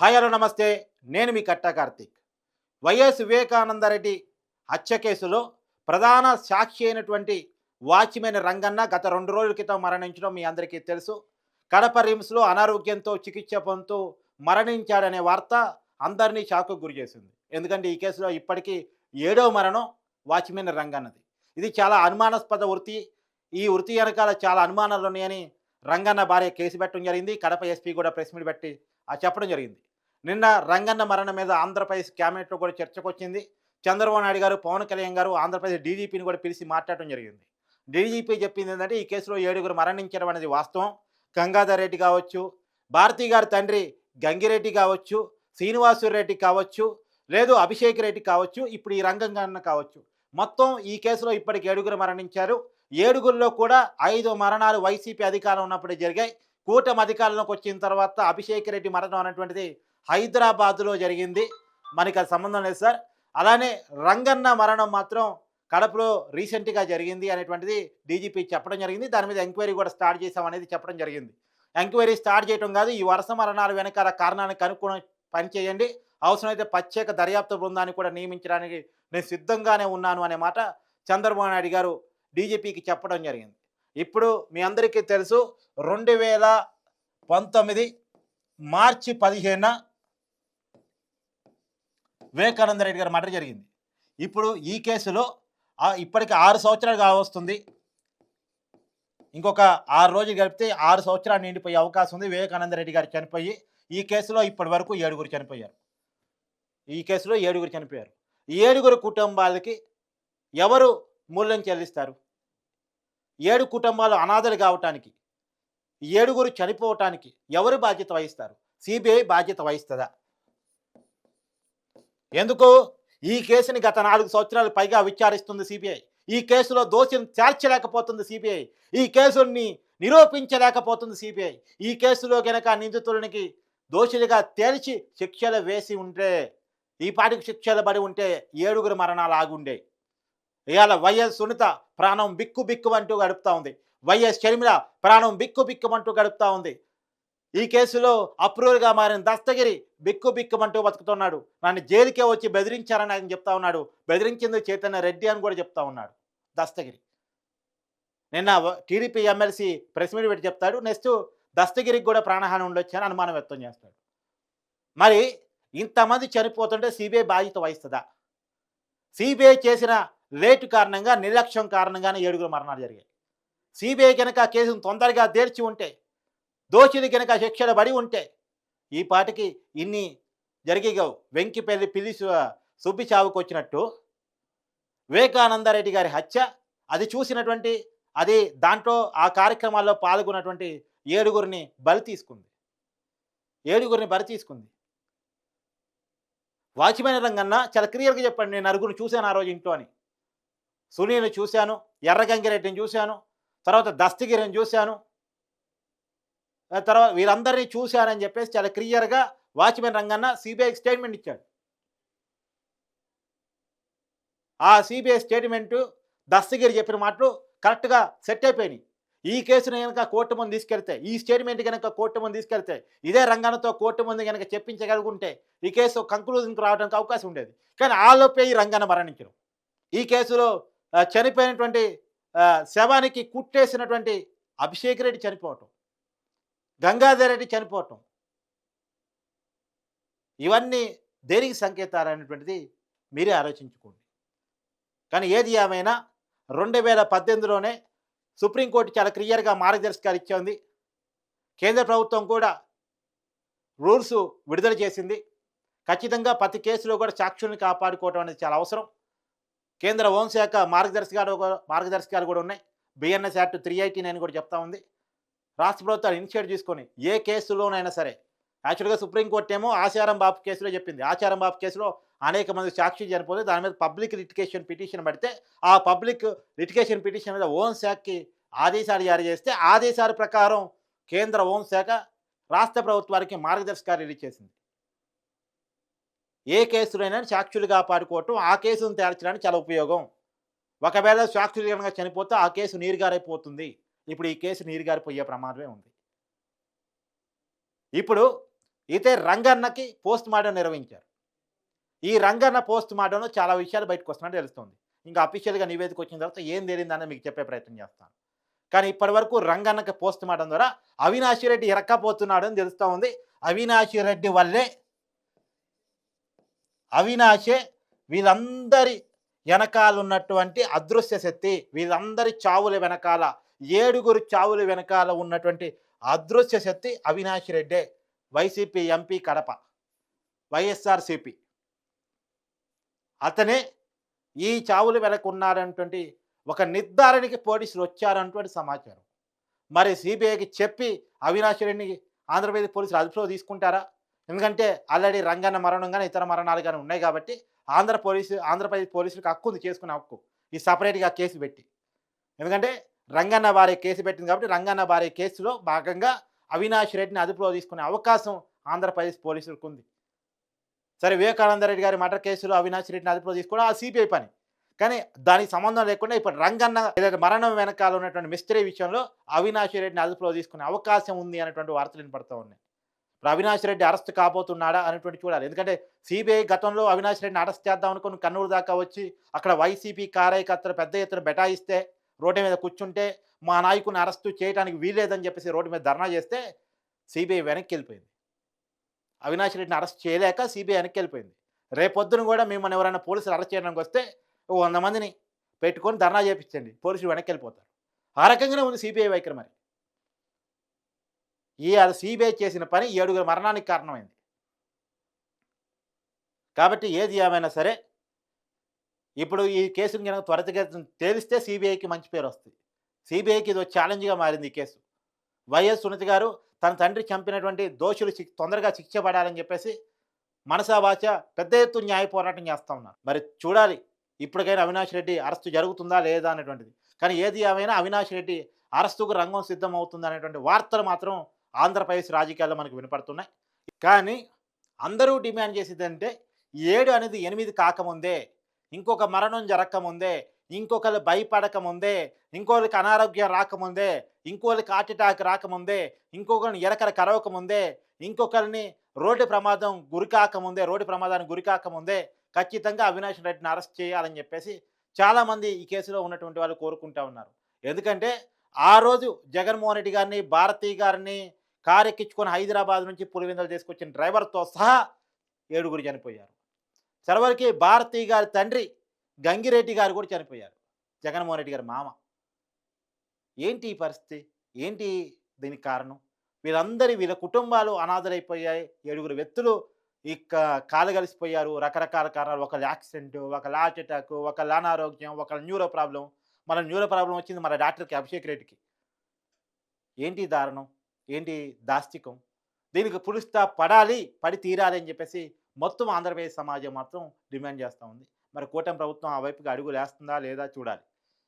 Hi hello namaste. నేను మీ Katta Karthik. YS Vivekananda Reddy హత్య కేసులో ప్రధాన సాక్షి అయినటువంటి వాచ్మెన్ రంగన్న గత రెండు రోజుల క్రితం మరణించడం మీ అందరికీ తెలుసు. కడప రిమ్స్లో అనారోగ్యంతో చికిత్స పొందుతూ మరణించాడనే వార్త అందరినీ షాక్కు గురి చేసింది. ఎందుకంటే ఈ కేసులో ఇప్పటికీ ఏడో మరణం వాచ్మెన్ రంగన్నది. ఇది చాలా అనుమానాస్పద వృత్తి. ఈ వృత్తి వెనకాల చాలా అనుమానాలు ఉన్నాయని రంగన్న భార్య కేసు పెట్టడం జరిగింది. కడప ఎస్పీ కూడా ప్రెస్ మీట్ పెట్టి ఆ చెప్పడం జరిగింది. నిన్న రంగన్న మరణం మీద ఆంధ్రప్రదేశ్ క్యాబినెట్లో కూడా చర్చకు వచ్చింది చంద్రబాబు నాయుడు గారు పవన్ కళ్యాణ్ గారు ఆంధ్రప్రదేశ్ డీజీపీని కూడా పిలిచి మాట్లాడటం జరిగింది. డీజీపీ చెప్పింది ఏంటంటే ఈ కేసులో ఏడుగురు మరణించడం అనేది వాస్తవం. గంగాధర్ రెడ్డి కావచ్చు భారతి గారి తండ్రి గంగిరెడ్డి కావచ్చు శ్రీనివాసు రెడ్డి కావచ్చు లేదు అభిషేక్ రెడ్డి కావచ్చు ఇప్పుడు ఈ రంగంగా కావచ్చు. మొత్తం ఈ కేసులో ఇప్పటికి ఏడుగురు మరణించారు. ఏడుగురిలో కూడా ఐదు మరణాలు వైసీపీ అధికారం ఉన్నప్పుడే జరిగాయి. కూటమి అధికారంలోకి వచ్చిన తర్వాత అభిషేక్ రెడ్డి మరణం అనేటువంటిది హైదరాబాద్లో జరిగింది. మనకి అది సంబంధం లేదు సార్. అలానే రంగన్న మరణం మాత్రం కడపలో రీసెంట్గా జరిగింది అనేటువంటిది డీజీపీ చెప్పడం జరిగింది. దాని మీద ఎంక్వైరీ కూడా స్టార్ట్ చేసాం అనేది చెప్పడం జరిగింది. ఎంక్వైరీ స్టార్ట్ చేయడం కాదు ఈ వరుస మరణాల వెనకాల కారణాన్ని కనుక్కొని పని చేయండి. అవసరమైతే ప్రత్యేక దర్యాప్తు బృందాన్ని కూడా నియమించడానికి నేను సిద్ధంగానే ఉన్నాను అనే మాట చంద్రబాబు నాయుడు గారు డీజీపీకి చెప్పడం జరిగింది. ఇప్పుడు మీ అందరికీ తెలుసు రెండు వేల పంతొమ్మిది మార్చి పదిహేనున వివేకానంద రెడ్డి గారు మర్డర్ జరిగింది. ఇప్పుడు ఈ కేసులో ఇప్పటికి ఆరు సంవత్సరాలు కావస్తుంది. ఇంకొక ఆరు రోజులు గడిపితే ఆరు సంవత్సరాలు నిండిపోయే అవకాశం ఉంది. వివేకానంద రెడ్డి గారు చనిపోయి ఈ కేసులో ఇప్పటి వరకు ఏడుగురు చనిపోయారు. ఈ కేసులో ఏడుగురు చనిపోయారు. ఏడుగురు కుటుంబాలకి ఎవరు మూల్యం చెల్లిస్తారు? ఏడు కుటుంబాలు అనాథలు కావటానికి ఏడుగురు చనిపోవటానికి ఎవరు బాధ్యత వహిస్తారు? సిబిఐ బాధ్యత వహిస్తుందా? ఎందుకు? ఈ కేసుని గత నాలుగు సంవత్సరాలు పైగా విచారిస్తుంది సిబిఐ. ఈ కేసులో దోషిని చేర్చలేకపోతుంది సిబిఐ. ఈ కేసుని నిరూపించలేకపోతుంది సిబిఐ. ఈ కేసులో గనక నిందితులకి దోషులుగా తేల్చి శిక్షలు వేసి ఉంటే ఈ పాటికి శిక్షలు పడి ఉంటే ఏడుగురు మరణాలు ఆగుండే. ఇవాళ వైఎస్ సునీత ప్రాణం బిక్కు బిక్కు అంటూ గడుపుతా ఉంది. వైఎస్ షర్మిల ప్రాణం బిక్కు బిక్కుమంటూ గడుపుతా ఉంది. ఈ కేసులో అప్రూవల్గా మారిన దస్తగిరి బిక్కు బిక్కుమంటూ బతుకుతున్నాడు. నన్ను జైలుకే వచ్చి బెదిరించారని ఆయన చెప్తా ఉన్నాడు. బెదిరించింది చైతన్య రెడ్డి అని కూడా చెప్తా ఉన్నాడు. దస్తగిరి. నిన్న టీడీపీ ఎమ్మెల్సీ ప్రెస్ మీట్ పెట్టి చెప్తాడు. నెక్స్ట్ దస్తగిరికి కూడా ప్రాణహాని ఉండొచ్చు అని అనుమానం వ్యక్తం చేస్తాడు. మరి ఇంతమంది చనిపోతుంటే సిబిఐ బాధ్యత వహిస్తుందా? సిబిఐ చేసిన లేటు కారణంగా నిర్లక్ష్యం కారణంగానే ఏడుగురు మరణాలు జరిగాయి. సిబిఐ కనుక కేసును తొందరగా తేర్చి ఉంటే దోషులు కనుక శిక్షలు పడి ఉంటే ఈ పాటికి ఇన్ని జరిగేగా వెంకిపల్లి పిల్లి సుబ్బి చావుకు వచ్చినట్టు వివేకానందరెడ్డి గారి హత్య అది చూసినటువంటి అది దాంట్లో ఆ కార్యక్రమాల్లో పాల్గొన్నటువంటి ఏడుగురిని బలి తీసుకుంది. ఏడుగురిని బలి తీసుకుంది. వాచ్మెన్ రంగన్న చాలా క్లియర్గా చెప్పండి నేను నలుగురిని చూశాను ఆ రోజు ఇంట్లో అని. సునీల్ని చూశాను ఎర్రగంగిరెడ్డిని చూశాను తర్వాత దస్తగిరిని చూశాను తర్వాత వీరందరినీ చూశారని చెప్పేసి చాలా క్లియర్గా వాచ్మెన్ రంగన్న సిబిఐకి స్టేట్మెంట్ ఇచ్చాడు. ఆ సిబిఐ స్టేట్మెంటు దస్తగిరి చెప్పిన మాటలు కరెక్ట్గా సెట్ అయిపోయినాయి. ఈ కేసును కనుక కోర్టు ముందు తీసుకెళ్తే ఈ స్టేట్మెంట్ కనుక కోర్టు ముందు తీసుకెళ్తే ఇదే రంగన్నతో కోర్టు ముందు కనుక చెప్పించగలుగుంటే ఈ కేసు కంక్లూజన్కి రావడానికి అవకాశం ఉండేది. కానీ ఆలోపే ఈ రంగన్న మరణించడం. ఈ కేసులో చనిపోయినటువంటి శవానికి కుట్టేసినటువంటి అభిషేక్ రెడ్డి చనిపోవటం. గంగాధర్ రెడ్డి చనిపోవటం. ఇవన్నీ దేనికి సంకేతాలు అనేటువంటిది మీరే ఆలోచించుకోండి. కానీ ఏది ఏమైనా రెండు వేల పద్దెనిమిదిలోనే సుప్రీంకోర్టు చాలా క్లియర్గా మార్గదర్శకాలు ఇచ్చింది. కేంద్ర ప్రభుత్వం కూడా రూల్స్ విడుదల చేసింది. ఖచ్చితంగా ప్రతి కేసులో కూడా సాక్షుల్ని కాపాడుకోవడం అనేది చాలా అవసరం. కేంద్ర హోంశాఖ మార్గదర్శకాలు మార్గదర్శకాలు కూడా ఉన్నాయి. BNS act three eighty nine కూడా చెప్తా ఉంది. రాష్ట్ర ప్రభుత్వాలు ఇనిషియేట్ తీసుకొని ఏ కేసులోనైనా సరే. యాక్చువల్గా సుప్రీంకోర్టు ఏమో ఆచారం బాబు కేసులో చెప్పింది. ఆచారం బాబు కేసులో అనేక మంది సాక్షి చనిపోతే దాని మీద పబ్లిక్ లిటికేషన్ పిటిషన్ పడితే ఆ పబ్లిక్ లిటికేషన్ పిటిషన్ మీద హోంశాఖకి ఆదేశాలు జారీ చేస్తే ఆదేశాల ప్రకారం కేంద్ర హోంశాఖ రాష్ట్ర ప్రభుత్వానికి మార్గదర్శకాలు రిలీజ్ చేసింది. ఏ కేసులైనా సాక్షులు కాపాడుకోవటం ఆ కేసును తేల్చడానికి చాలా ఉపయోగం. ఒకవేళ సాక్షులు కనుక చనిపోతే ఆ కేసు నీరుగారైపోతుంది. ఇప్పుడు ఈ కేసు నీరుగారిపోయే ప్రమాదమే ఉంది. ఇప్పుడు అయితే రంగన్నకి పోస్ట్ మార్టం నిర్వహించారు. ఈ రంగన్న పోస్ట్ మార్టంలో చాలా విషయాలు బయటకు వస్తున్నట్టు తెలుస్తుంది. ఇంకా అఫీషియల్గా నివేదిక వచ్చిన తర్వాత ఏం తెలియదని మీకు చెప్పే ప్రయత్నం చేస్తాను. కానీ ఇప్పటి వరకు రంగన్నకి పోస్ట్ మార్టం ద్వారా అవినాషి రెడ్డి ఇరక్కపోతున్నాడు అని తెలుస్తూ ఉంది. అవినాషి రెడ్డి వల్లే అవినాశే వీళ్ళందరి వెనకాల ఉన్నటువంటి అదృశ్య శక్తి వీళ్ళందరి చావుల వెనకాల ఏడుగురు చావుల వెనకాల ఉన్నటువంటి అదృశ్య శక్తి అవినాష్ రెడ్డే వైసీపీ ఎంపీ కడప వైఎస్ఆర్సిపి. అతనే ఈ చావుల వెనక ఉన్నారనేటువంటి ఒక నిర్ధారణకి పోలీసులు వచ్చారన్నటువంటి సమాచారం. మరి సిబిఐకి చెప్పి అవినాష్ రెడ్డిని ఆంధ్రప్రదేశ్ పోలీసులు అదుపులో తీసుకుంటారా? ఎందుకంటే ఆల్రెడీ రంగన్న మరణం కానీ ఇతర మరణాలు కానీ ఉన్నాయి కాబట్టి ఆంధ్ర పోలీసు ఆంధ్రప్రదేశ్ పోలీసులకు హక్కు ఉంది చేసుకునే హక్కు. ఈ సపరేట్గా కేసు పెట్టి. ఎందుకంటే రంగన్న భార్య కేసు పెట్టింది కాబట్టి రంగన్న భార్య కేసులో భాగంగా అవినాష్ రెడ్డిని అదుపులో తీసుకునే అవకాశం ఆంధ్రప్రదేశ్ పోలీసులకు ఉంది సరే వివేకానంద రెడ్డి గారి మటర్ కేసులో అవినాష్ రెడ్డిని అదుపులో తీసుకోవడం ఆ సిబిఐ పని. కానీ దానికి సంబంధం లేకుండా ఇప్పుడు రంగన్న ఏదైతే మరణం వెనకాల ఉన్నటువంటి మిస్త్రీ విషయంలో అవినాష్ రెడ్డిని అదుపులో తీసుకునే అవకాశం ఉంది అనేటువంటి వార్తలు వినపడుతూ ఉన్నాయి. ఇప్పుడు అవినాష్ రెడ్డి అరెస్ట్ కాబోతున్నాడా అనేటువంటి చూడాలి. ఎందుకంటే సిబిఐ గతంలో అవినాష్ రెడ్డిని అరెస్ట్ చేద్దాం అనుకుని కన్నూరు దాకా వచ్చి అక్కడ వైసీపీ కార్యకర్తలు పెద్ద ఎత్తున బెటాయిస్తే రోడ్డు మీద కూర్చుంటే మా నాయకుని అరెస్టు చేయడానికి వీల్లేదని చెప్పేసి రోడ్డు మీద ధర్నా చేస్తే సిబిఐ వెనక్కి వెళ్ళిపోయింది. అవినాష్ రెడ్డిని అరెస్ట్ చేయలేక సిబిఐ వెనక్కి వెళ్ళిపోయింది. రేపొద్దున కూడా మిమ్మల్ని ఎవరైనా పోలీసులు అరెస్ట్ చేయడానికి వస్తే వంద మందిని పెట్టుకొని ధర్నా చేపించండి. పోలీసులు వెనక్కి వెళ్ళిపోతారు. ఆ రకంగానే ఉంది సిబిఐ వైఖరి మరి. ఈ అది సిబిఐ చేసిన పని ఏడుగురు మరణానికి కారణమైంది. కాబట్టి ఏది ఏమైనా సరే ఇప్పుడు ఈ కేసును కనుక త్వరితగతిన తేలిస్తే సిబిఐకి మంచి పేరు వస్తుంది. సిబిఐకి ఇది ఛాలెంజ్గా మారింది ఈ కేసు. వైఎస్ సునీత గారు తన తండ్రి చంపినటువంటి దోషులు తొందరగా శిక్ష పడాలని చెప్పేసి మనసావాచ పెద్ద ఎత్తు న్యాయ పోరాటం చేస్తూ ఉన్నారు. మరి చూడాలి ఇప్పటికైనా అవినాష్ రెడ్డి అరెస్టు జరుగుతుందా లేదా అనేటువంటిది. కానీ ఏది ఏమైనా అవినాష్ రెడ్డి అరెస్టుకు రంగం సిద్ధం అవుతుంది అనేటువంటి వార్తలు మాత్రం ఆంధ్రప్రదేశ్ రాజకీయాల్లో మనకు వినపడుతున్నాయి. కానీ అందరూ డిమాండ్ చేసేది అంటే ఏడు అనేది ఎనిమిది కాకముందే ఇంకొక మరణం జరగకముందే ఇంకొకరు భయపడకముందే ఇంకొకరికి అనారోగ్యం రాకముందే ఇంకొకరికి హార్ట్ అటాక్ రాకముందే ఇంకొకరిని ఎరకర కరవకముందే ఇంకొకరిని రోడ్డు ప్రమాదం గురికాకముందే రోడ్డు ప్రమాదానికి గురికాకముందే ఖచ్చితంగా అవినాష్ రెడ్డిని అరెస్ట్ చేయాలని చెప్పేసి చాలామంది ఈ కేసులో ఉన్నటువంటి వాళ్ళు కోరుకుంటా ఉన్నారు. ఎందుకంటే ఆ రోజు జగన్మోహన్ రెడ్డి గారిని భారతీ గారిని కారెక్కించుకొని హైదరాబాద్ నుంచి పులివిందలు తీసుకొచ్చిన డ్రైవర్తో సహా ఏడుగురు చనిపోయారు. చివరికి భారతీ గారి తండ్రి గంగిరెడ్డి గారు కూడా చనిపోయారు. జగన్మోహన్ రెడ్డి గారి మామ. ఏంటి ఈ పరిస్థితి? ఏంటి దీనికి కారణం? వీళ్ళందరి వీళ్ళ కుటుంబాలు అనాథలైపోయాయి. ఏడుగురు వ్యక్తులు ఇక కాలు కలిసిపోయారు. రకరకాల కారణాలు. ఒక యాక్సిడెంట్ ఒక హార్ట్ అటాక్ ఒక అనారోగ్యం ఒక న్యూరో ప్రాబ్లం. మన న్యూరో ప్రాబ్లం వచ్చింది మన డాక్టర్కి అభిషేక్ రెడ్డికి. ఏంటి దారుణం? ఏంటి దాస్తికం దీనికి పులుస్తా పడాలి పడి తీరాలి అని చెప్పేసి మొత్తం ఆంధ్రప్రదేశ్ సమాజం మాత్రం డిమాండ్ చేస్తూ ఉంది. మరి కూటమి ప్రభుత్వం ఆ వైపుకి అడుగులు వేస్తుందా లేదా చూడాలి.